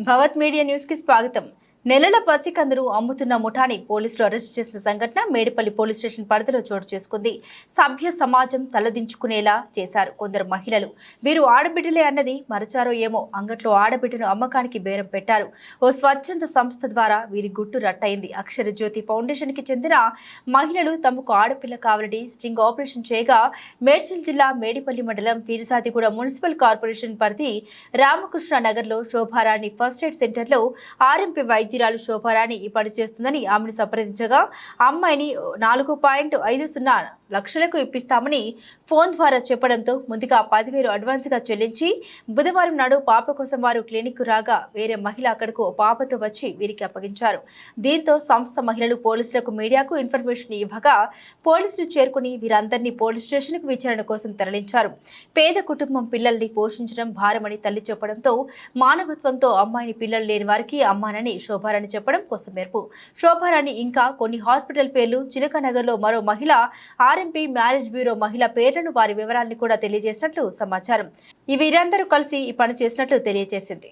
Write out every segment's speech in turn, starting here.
భవత్ media news కి స్వాగతం నెలల పసికందరూ అమ్ముతున్న ముఠాని పోలీసులు అరెస్ట్ చేసిన సంఘటన మేడిపల్లి పోలీస్ స్టేషన్ పరిధిలో చోటు చేసుకుంది. సభ్య సమాజం తలదించుకునేలా చేశారు కొందరు మహిళలు. వీరు ఆడబిడ్డలే అన్నది మరచారో ఏమో అంగట్లో ఆడబిడ్డను అమ్మకానికి బేరం పెట్టారు. ఓ స్వచ్ఛంద సంస్థ ద్వారా వీరి గుట్టు రట్టయింది. అక్షర జ్యోతి ఫౌండేషన్కి చెందిన మహిళలు తమకు ఆడపిల్ల కావాలని స్ట్రింగ్ ఆపరేషన్ చేయగా మేడ్చల్ జిల్లా మేడిపల్లి మండలం పీరిసాదిగూడ మున్సిపల్ కార్పొరేషన్ పరిధి రామకృష్ణ నగర్లో శోభారాణి ఫస్ట్ ఎయిడ్ సెంటర్లో ఆర్ఎంపీ వైద్యురాలు శోభారాణి ఈ పని చేస్తుందని ఆమెను సంప్రదించగా అమ్మాయిని నాలుగు పాయింట్ ఐదు సున్నా లక్షలకు ఇప్పిస్తామని ఫోన్ ద్వారా చెప్పడంతో ముందుగా పదివేలు అడ్వాన్స్గా చెల్లించి బుధవారం నాడు పాప కోసం వారు క్లినిక్ రాగా వేరే మహిళ అక్కడకు పాపతో వచ్చి వీరికి అప్పగించారు. దీంతో సంస్థ మహిళలు పోలీసులకు మీడియాకు ఇన్ఫర్మేషన్ ఇవ్వగా పోలీసులు చేరుకుని వీరందరినీ పోలీస్ స్టేషన్కు విచారణ కోసం తరలించారు. పేద కుటుంబం పిల్లల్ని పోషించడం భారమని తల్లి చెప్పడంతో మానవత్వంతో అమ్మాయిని పిల్లలు లేని వారికి అమ్మానని శోభారాణి చెప్పడం కోసం మేర్పు. శోభారాణి ఇంకా కొన్ని హాస్పిటల్ పేర్లు చిలకనగర్లో మరో మహిళ ఆర్ ఆర్ఎంపీ మ్యారేజ్ బ్యూరో మహిళ పేర్లను వారి వివరాలను కూడా తెలియజేసినట్లు సమాచారం. ఈ వీరందరూ కలిసి ఈ పని చేసినట్లు తెలియజేసింది.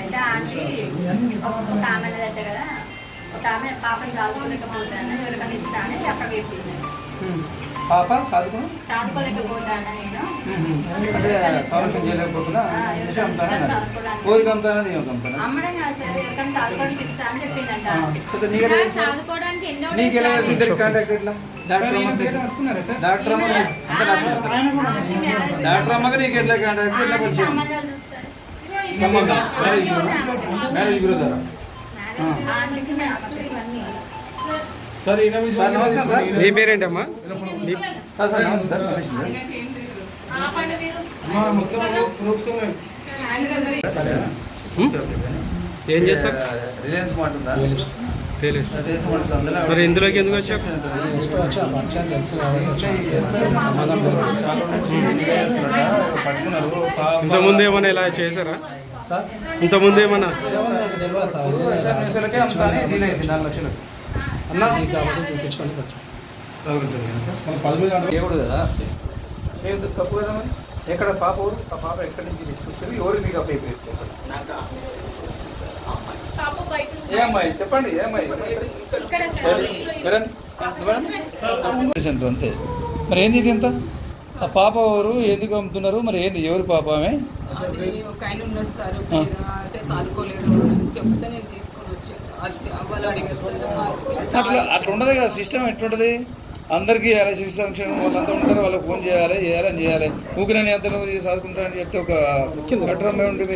అయితే ఆంటీ ఒక ఆమె కదా ఒక ఆమె పాపని చదువుకోలేకపోతాను ఎవరికైనా ఇస్తాను అక్కడికి చెప్పింది. పాప చదువుకుని చదువుకోలేకపోతాను నేను? అంటే సంరక్షణ చేయలేకపోతున్నా? ఆ, అనేసి ఎవరికైనా అమ్ముతానా ఇస్తాను చదువుకోవడానికి. ఊరికి అమ్ముతానా దీనికి అమ్ముతానా అమ్మడం కాదు సార్ ఎవరికైనా చదువుకోవడానికి ఇస్తా అని చెప్పిందంట. ఎన్నో నీకు ఎలా కాంటాక్ట్ ఎట్లా? డాక్టర్ డాక్టర్ అమ్మ డాక్టర్ అమ్మకి నీకు ఎట్లా కాంటాక్ట్ ఎట్లా పరిచయం? మ్యారేజ్ ద్వారా సార్ మీ సార్ నమస్కారం సార్ మీ పేరేంటమ్మా? ఏం చేస్తారు రిలయన్స్ మార్ట్ ఉందా? మరి ఇందులోకి ఎందుకు వచ్చావు ఇంతకుముందు ఏమైనా ఇలా చేశారా సార్ ఇంతకుముందు ఏమన్నా లక్షలకే అమ్ముతానే డీల్ అయింది నాలుగు లక్షలకు అన్నా చేయకూడదు కదా. చేయొద్దు తప్పు కదా మరి? ఎక్కడ పాప ఊరు? ఆ పాప ఎక్కడి నుంచి తీసుకొచ్చారు? ఎవరు మీకు అప్లై పాప బయట ఏ అమ్మాయి? చెప్పండి ఏ అమ్మాయి? ఇక్కడ ఎవరండి? ఎంత అంతే. మరి ఏంది ఇది ఎంత? ఆ పాప ఎవరు? ఎందుకు అమ్ముతున్నారు? మరి ఏంది? ఎవరు పాప ఆమె? అట్లా అట్లా ఉండదు కదా సిస్టమ్ ఎట్లుంటది? అందరికీ చేయాలి శిశు సంక్షేమం వాళ్ళంతా ఉంటారు వాళ్ళకి ఫోన్ చేయాలి చేయాలి అని చేయాలి. ఊకి నేను ఎంత చదువుకుంటా అని చెప్తే ఒక కట్టడం మీరు